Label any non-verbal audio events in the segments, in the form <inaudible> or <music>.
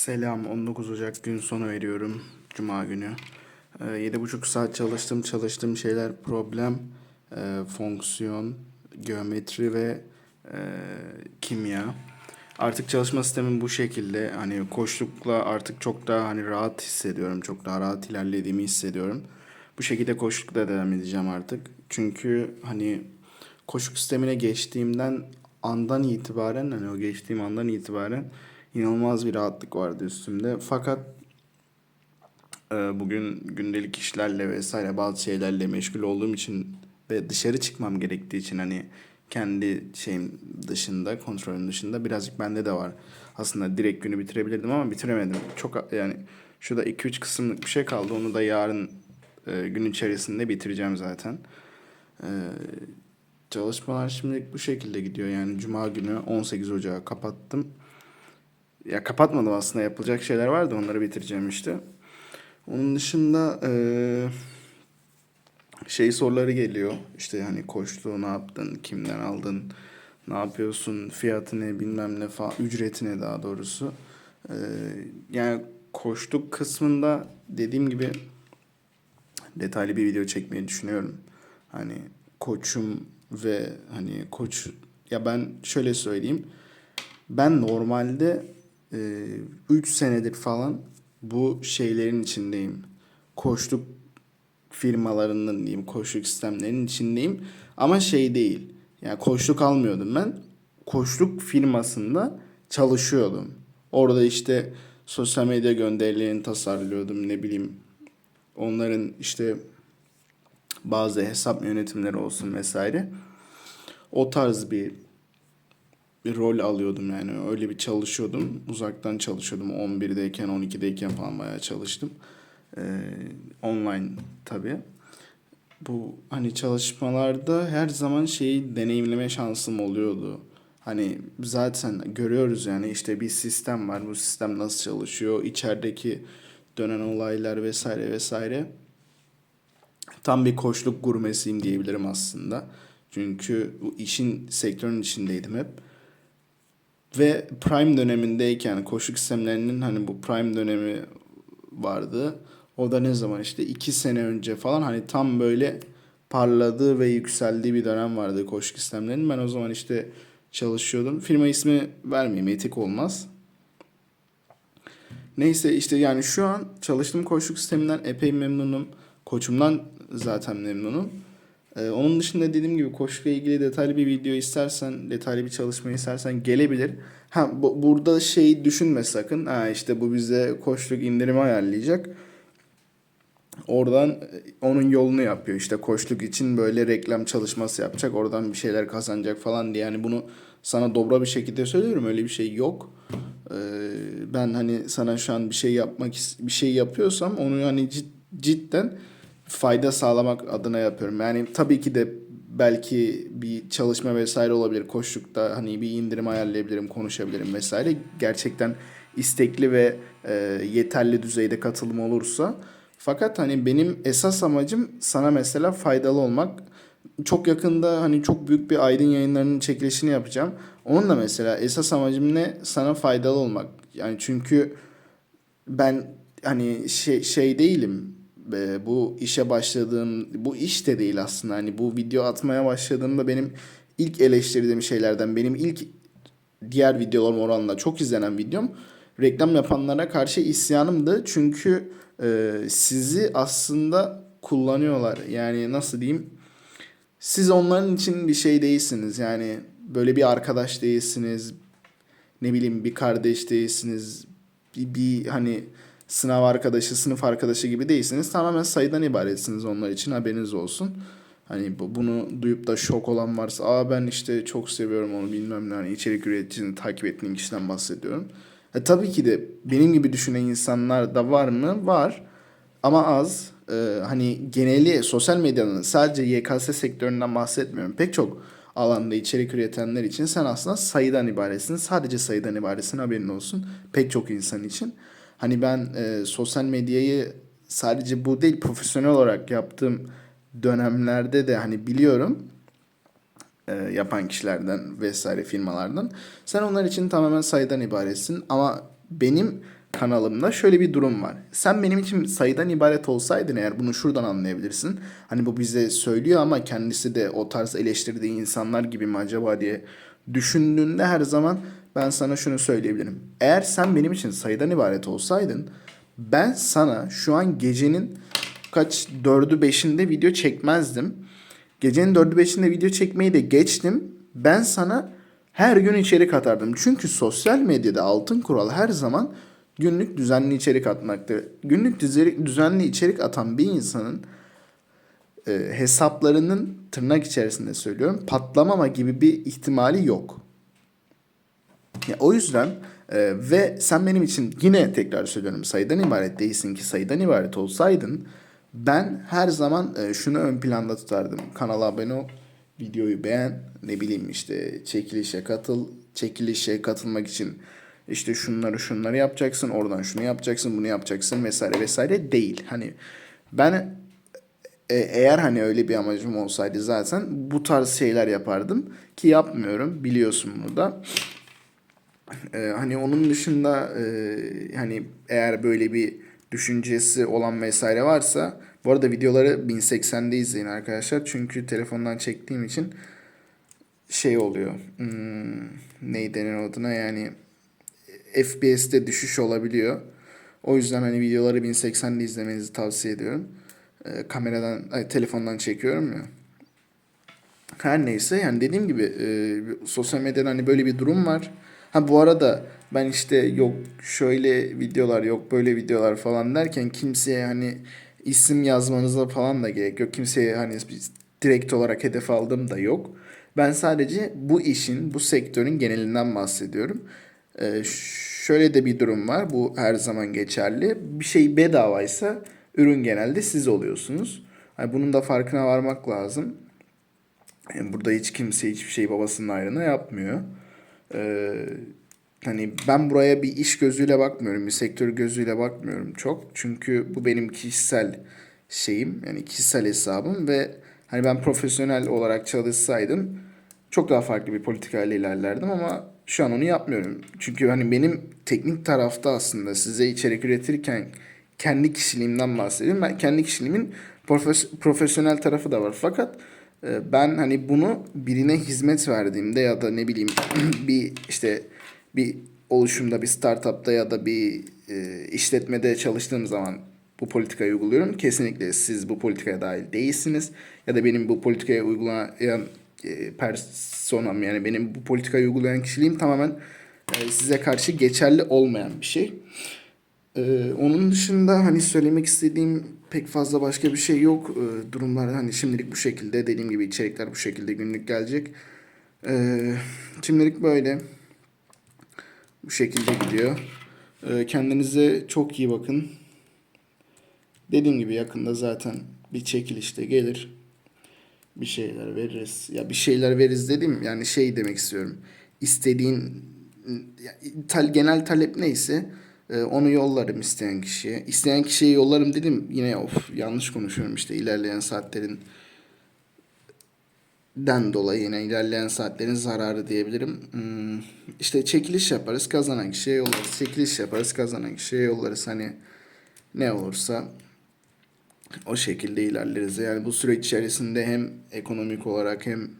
Selam 19 Ocak gün sonu veriyorum Cuma günü. Ee, 7,5 saat çalıştım çalıştığım şeyler problem, e, fonksiyon, geometri ve e, kimya. Artık çalışma sistemim bu şekilde. Hani koçlukla artık çok daha hani rahat hissediyorum. Çok daha rahat ilerlediğimi hissediyorum. Bu şekilde koçlukla devam edeceğim artık. Çünkü hani koçluk sistemine geçtiğimden andan itibaren hani o geçtiğim andan itibaren inanılmaz bir rahatlık vardı üstümde. Fakat e, bugün gündelik işlerle vesaire bazı şeylerle meşgul olduğum için ve dışarı çıkmam gerektiği için hani kendi şeyim dışında, kontrolüm dışında birazcık bende de var. Aslında direkt günü bitirebilirdim ama bitiremedim. Çok yani şurada 2-3 kısımlık bir şey kaldı. Onu da yarın e, gün içerisinde bitireceğim zaten. E, çalışmalar şimdilik bu şekilde gidiyor. Yani cuma günü 18 Ocağı kapattım. Ya kapatmadım aslında yapılacak şeyler vardı onları bitireceğim işte. Onun dışında eee, şey soruları geliyor. İşte hani koçluğu ne yaptın, kimden aldın, ne yapıyorsun, fiyatı ne bilmem ne falan, ücreti ne daha doğrusu. Eee, yani koçluk kısmında dediğim gibi detaylı bir video çekmeyi düşünüyorum. Hani koçum ve hani koç ya ben şöyle söyleyeyim. Ben normalde 3 senedir falan bu şeylerin içindeyim. Koçluk firmalarının diyeyim, koçluk sistemlerinin içindeyim. Ama şey değil. Yani koçluk almıyordum ben. Koçluk firmasında çalışıyordum. Orada işte sosyal medya gönderilerini tasarlıyordum ne bileyim. Onların işte bazı hesap yönetimleri olsun vesaire. O tarz bir bir rol alıyordum yani öyle bir çalışıyordum. Uzaktan çalışıyordum 11'deyken 12'deyken falan bayağı çalıştım. Ee, online tabii. Bu hani çalışmalarda her zaman şeyi deneyimleme şansım oluyordu. Hani zaten görüyoruz yani işte bir sistem var. Bu sistem nasıl çalışıyor? İçerideki dönen olaylar vesaire vesaire. Tam bir koçluk gurmesiyim diyebilirim aslında. Çünkü işin sektörün içindeydim hep. Ve Prime dönemindeyken koşu sistemlerinin hani bu Prime dönemi vardı. O da ne zaman işte iki sene önce falan hani tam böyle parladığı ve yükseldiği bir dönem vardı koşu sistemlerinin. Ben o zaman işte çalışıyordum. Firma ismi vermeyeyim etik olmaz. Neyse işte yani şu an çalıştığım koçluk sisteminden epey memnunum. Koçumdan zaten memnunum. Ee, onun dışında dediğim gibi koşuyla ilgili detaylı bir video istersen, detaylı bir çalışma istersen gelebilir. Ha bu, burada şey düşünme sakın. Ha işte bu bize koçluk indirimi ayarlayacak. Oradan e, onun yolunu yapıyor. İşte koçluk için böyle reklam çalışması yapacak. Oradan bir şeyler kazanacak falan diye. Yani bunu sana dobra bir şekilde söylüyorum. Öyle bir şey yok. Ee, ben hani sana şu an bir şey yapmak bir şey yapıyorsam onu hani cid, cidden fayda sağlamak adına yapıyorum. Yani tabii ki de belki bir çalışma vesaire olabilir. Koştukta hani bir indirim ayarlayabilirim, konuşabilirim vesaire. Gerçekten istekli ve e, yeterli düzeyde katılım olursa. Fakat hani benim esas amacım sana mesela faydalı olmak. Çok yakında hani çok büyük bir Aydın yayınlarının çekilişini yapacağım. Onun da mesela esas amacım ne? Sana faydalı olmak. Yani çünkü ben hani şey, şey değilim e, bu işe başladığım bu iş de değil aslında. Hani bu video atmaya başladığımda benim ilk eleştirdiğim şeylerden benim ilk diğer videolarım oranla çok izlenen videom reklam yapanlara karşı isyanımdı. Çünkü e, sizi aslında kullanıyorlar. Yani nasıl diyeyim? Siz onların için bir şey değilsiniz. Yani böyle bir arkadaş değilsiniz. Ne bileyim bir kardeş değilsiniz. Bir, bir hani sınav arkadaşı, sınıf arkadaşı gibi değilsiniz. Tamamen sayıdan ibaretsiniz onlar için haberiniz olsun. Hani bu, bunu duyup da şok olan varsa aa ben işte çok seviyorum onu bilmem ne hani içerik üreticisini takip ettiğim kişiden bahsediyorum. E, tabii ki de benim gibi düşünen insanlar da var mı? Var. Ama az. E, hani geneli sosyal medyanın sadece YKS sektöründen bahsetmiyorum. Pek çok alanda içerik üretenler için sen aslında sayıdan ibaretsin. Sadece sayıdan ibaretsin haberin olsun. Pek çok insan için. Hani ben e, sosyal medyayı sadece bu değil profesyonel olarak yaptığım dönemlerde de hani biliyorum e, yapan kişilerden vesaire firmalardan. Sen onlar için tamamen sayıdan ibaretsin ama benim kanalımda şöyle bir durum var. Sen benim için sayıdan ibaret olsaydın eğer bunu şuradan anlayabilirsin. Hani bu bize söylüyor ama kendisi de o tarz eleştirdiği insanlar gibi mi acaba diye düşündüğünde her zaman ben sana şunu söyleyebilirim. Eğer sen benim için sayıdan ibaret olsaydın ben sana şu an gecenin kaç dördü beşinde video çekmezdim. Gecenin dördü beşinde video çekmeyi de geçtim. Ben sana her gün içerik atardım. Çünkü sosyal medyada altın kural her zaman günlük düzenli içerik atmaktır. Günlük düzenli içerik atan bir insanın e, hesaplarının tırnak içerisinde söylüyorum patlamama gibi bir ihtimali yok. Ya, o yüzden e, ve sen benim için yine tekrar söylüyorum sayıdan ibaret değilsin ki sayıdan ibaret olsaydın ben her zaman e, şunu ön planda tutardım. Kanala abone ol, videoyu beğen, ne bileyim işte çekilişe katıl, çekilişe katılmak için işte şunları şunları yapacaksın, oradan şunu yapacaksın, bunu yapacaksın vesaire vesaire değil. Hani ben e, eğer hani öyle bir amacım olsaydı zaten bu tarz şeyler yapardım ki yapmıyorum biliyorsun bunu da. Ee, hani onun dışında e, hani eğer böyle bir düşüncesi olan vesaire varsa bu arada videoları 1080'de izleyin arkadaşlar. Çünkü telefondan çektiğim için şey oluyor. Hmm, neydi denir adına yani FPS'te düşüş olabiliyor. O yüzden hani videoları 1080'de izlemenizi tavsiye ediyorum. Ee, kameradan, ay, telefondan çekiyorum ya. Her neyse yani dediğim gibi e, sosyal medyada hani böyle bir durum var. Ha bu arada ben işte yok şöyle videolar yok böyle videolar falan derken kimseye hani isim yazmanıza falan da gerek yok. Kimseye hani direkt olarak hedef aldığım da yok. Ben sadece bu işin, bu sektörün genelinden bahsediyorum. Ee, şöyle de bir durum var. Bu her zaman geçerli. Bir şey bedavaysa ürün genelde siz oluyorsunuz. Yani bunun da farkına varmak lazım. Yani burada hiç kimse hiçbir şey babasının ayrına yapmıyor. Ee, hani ben buraya bir iş gözüyle bakmıyorum, bir sektör gözüyle bakmıyorum çok. Çünkü bu benim kişisel şeyim, yani kişisel hesabım ve hani ben profesyonel olarak çalışsaydım çok daha farklı bir politikayla ilerlerdim ama şu an onu yapmıyorum. Çünkü hani benim teknik tarafta aslında size içerik üretirken kendi kişiliğimden bahsediyorum. Ben kendi kişiliğimin profes- profesyonel tarafı da var. Fakat e, ben hani bunu birine hizmet verdiğimde ya da ne bileyim <clears throat> bir işte bir oluşumda bir startupta ya da bir e, işletmede çalıştığım zaman bu politikayı uyguluyorum. Kesinlikle siz bu politikaya dahil değilsiniz. Ya da benim bu politikaya uygulayan e, personam yani benim bu politikayı uygulayan kişiliğim tamamen e, size karşı geçerli olmayan bir şey. Ee, onun dışında hani söylemek istediğim pek fazla başka bir şey yok. Ee, durumlar hani şimdilik bu şekilde. Dediğim gibi içerikler bu şekilde günlük gelecek. Ee, şimdilik böyle. Bu şekilde gidiyor. Ee, kendinize çok iyi bakın. Dediğim gibi yakında zaten bir çekilişte gelir. Bir şeyler veririz. Ya bir şeyler veririz dedim yani şey demek istiyorum. İstediğin ya, tal, genel talep neyse ee, onu yollarım isteyen kişiye. İsteyen kişiye yollarım dedim. Yine of yanlış konuşuyorum işte ilerleyen saatlerin den dolayı yine ilerleyen saatlerin zararı diyebilirim. Hmm, işte çekiliş yaparız kazanan kişiye yollarız. Çekiliş yaparız kazanan kişiye yollarız. Hani ne olursa o şekilde ilerleriz. Yani bu süreç içerisinde hem ekonomik olarak hem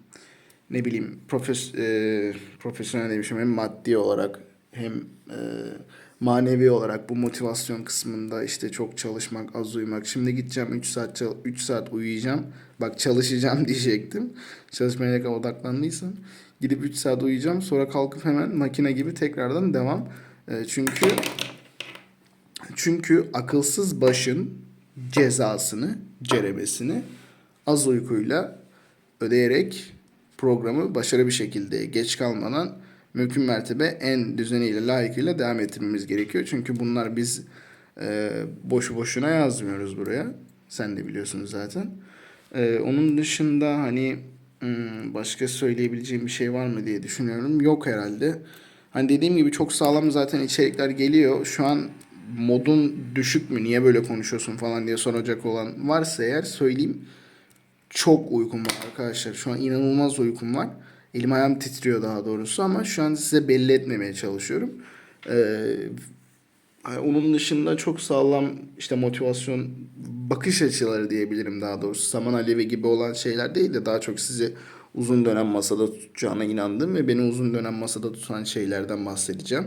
ne bileyim profes e, profesyonel demişim hem maddi olarak hem e, manevi olarak bu motivasyon kısmında işte çok çalışmak, az uyumak. Şimdi gideceğim 3 saat 3 saat uyuyacağım. Bak çalışacağım <laughs> diyecektim. Çalışmaya ne kadar odaklandıysam gidip 3 saat uyuyacağım. Sonra kalkıp hemen makine gibi tekrardan devam. E, çünkü çünkü akılsız başın cezasını, cerebesini az uykuyla ödeyerek programı başarılı bir şekilde geç kalmadan mümkün mertebe en düzeniyle, layıkıyla devam ettirmemiz gerekiyor. Çünkü bunlar biz e, boşu boşuna yazmıyoruz buraya. Sen de biliyorsunuz zaten. E, onun dışında hani hmm, başka söyleyebileceğim bir şey var mı diye düşünüyorum. Yok herhalde. Hani dediğim gibi çok sağlam zaten içerikler geliyor. Şu an modun düşük mü niye böyle konuşuyorsun falan diye soracak olan varsa eğer söyleyeyim. Çok uykum var arkadaşlar. Şu an inanılmaz uykum var. Elim ayağım titriyor daha doğrusu ama şu an size belli etmemeye çalışıyorum. Ee, Onun dışında çok sağlam işte motivasyon bakış açıları diyebilirim daha doğrusu. Saman alevi gibi olan şeyler değil de daha çok sizi uzun dönem masada tutacağına inandığım ve beni uzun dönem masada tutan şeylerden bahsedeceğim.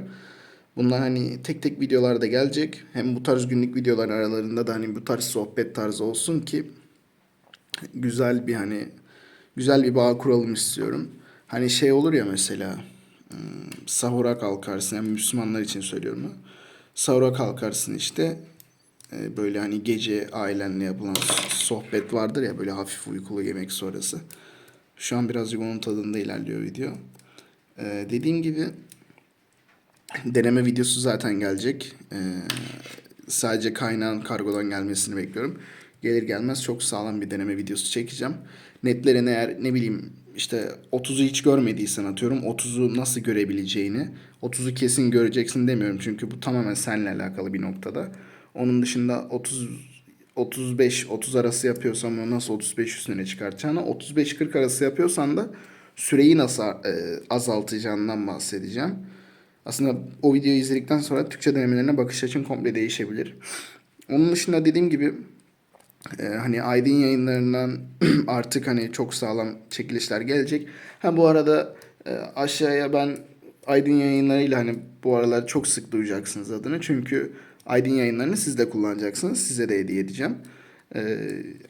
Bunlar hani tek tek videolarda gelecek. Hem bu tarz günlük videolar aralarında da hani bu tarz sohbet tarzı olsun ki güzel bir hani güzel bir bağ kuralım istiyorum. Hani şey olur ya mesela hmm, sahura kalkarsın yani Müslümanlar için söylüyorum. Sahura kalkarsın işte e, böyle hani gece ailenle yapılan sohbet vardır ya böyle hafif uykulu yemek sonrası. Şu an birazcık onun tadında ilerliyor video. E, dediğim gibi deneme videosu zaten gelecek. Ee, sadece kaynağın kargodan gelmesini bekliyorum. Gelir gelmez çok sağlam bir deneme videosu çekeceğim. Netlerin eğer ne bileyim işte 30'u hiç görmediysen atıyorum 30'u nasıl görebileceğini 30'u kesin göreceksin demiyorum çünkü bu tamamen seninle alakalı bir noktada. Onun dışında 30 35 30 arası yapıyorsan bunu nasıl 35 üstüne çıkartacağını 35-40 arası yapıyorsan da süreyi nasıl e, azaltacağından bahsedeceğim. Aslında o videoyu izledikten sonra Türkçe denemelerine bakış açın komple değişebilir. Onun dışında dediğim gibi e, hani Aydın yayınlarından <clears throat> artık hani çok sağlam çekilişler gelecek. Ha bu arada e, aşağıya ben Aydın yayınlarıyla hani bu aralar çok sık duyacaksınız adını. Çünkü Aydın yayınlarını siz de kullanacaksınız. Size de hediye edeceğim. E,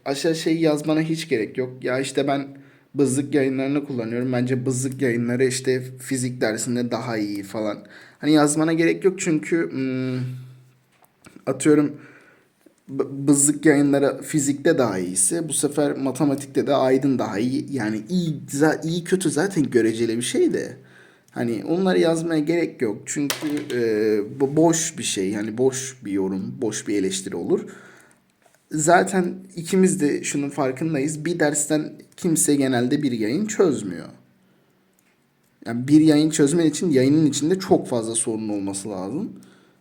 aşağı şey yazmana hiç gerek yok. Ya işte ben bızlık yayınlarını kullanıyorum. Bence bızlık yayınları işte fizik dersinde daha iyi falan. Hani yazmana gerek yok çünkü hmm, atıyorum bızlık yayınları fizikte daha iyisi. Bu sefer matematikte de aydın daha iyi. Yani iyi, iyi kötü zaten göreceli bir şey de. Hani onları yazmaya gerek yok. Çünkü e, boş bir şey. Yani boş bir yorum, boş bir eleştiri olur. Zaten ikimiz de şunun farkındayız. Bir dersten kimse genelde bir yayın çözmüyor. Yani bir yayın çözmen için yayının içinde çok fazla sorun olması lazım.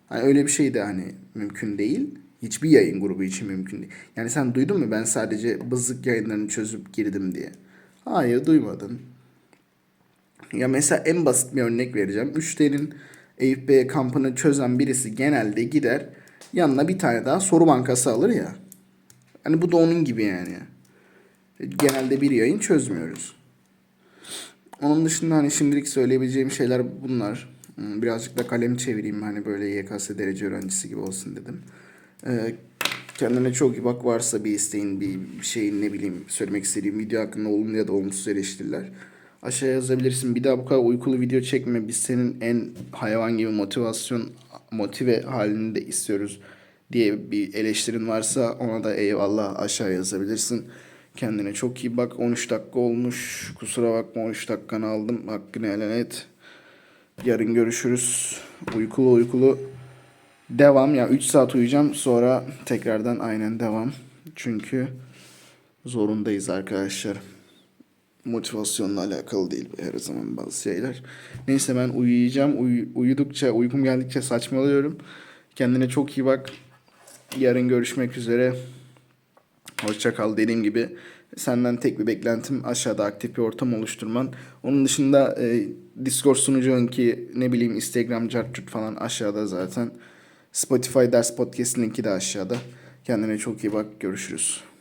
Hani öyle bir şey de hani mümkün değil. Hiçbir yayın grubu için mümkün değil. Yani sen duydun mu ben sadece bızık yayınlarını çözüp girdim diye. Hayır duymadın. Ya mesela en basit bir örnek vereceğim. 3D'nin Eyüp Bey kampını çözen birisi genelde gider yanına bir tane daha soru bankası alır ya. Hani bu da onun gibi yani. Genelde bir yayın çözmüyoruz. Onun dışında hani şimdilik söyleyebileceğim şeyler bunlar. Hmm, Birazcık da kalem çevireyim hani böyle YKS derece öğrencisi gibi olsun dedim. Ee, kendine çok iyi bak varsa bir isteğin bir şeyin ne bileyim söylemek istediğim video hakkında olumlu ya da olumsuz eleştiriler. Aşağıya yazabilirsin. Bir daha bu kadar uykulu video çekme. Biz senin en hayvan gibi motivasyon motive halini de istiyoruz diye bir eleştirin varsa ona da eyvallah aşağıya yazabilirsin. Kendine çok iyi bak. 13 dakika olmuş. Kusura bakma 13 dakikanı aldım. Hakkını helal et. Yarın görüşürüz. Uykulu uykulu. Devam ya 3 saat uyuyacağım. Sonra tekrardan aynen devam. Çünkü zorundayız arkadaşlar. Motivasyonla alakalı değil her zaman bazı şeyler. Neyse ben uyuyacağım. Uy- uyudukça, uykum geldikçe saçmalıyorum. Kendine çok iyi bak. Yarın görüşmek üzere. Hoşça kal dediğim gibi senden tek bir beklentim aşağıda aktif bir ortam oluşturman. Onun dışında e, Discord sunucun ki ne bileyim Instagram, Cartcut falan aşağıda zaten. Spotify ders podcast linki de aşağıda. Kendine çok iyi bak. Görüşürüz.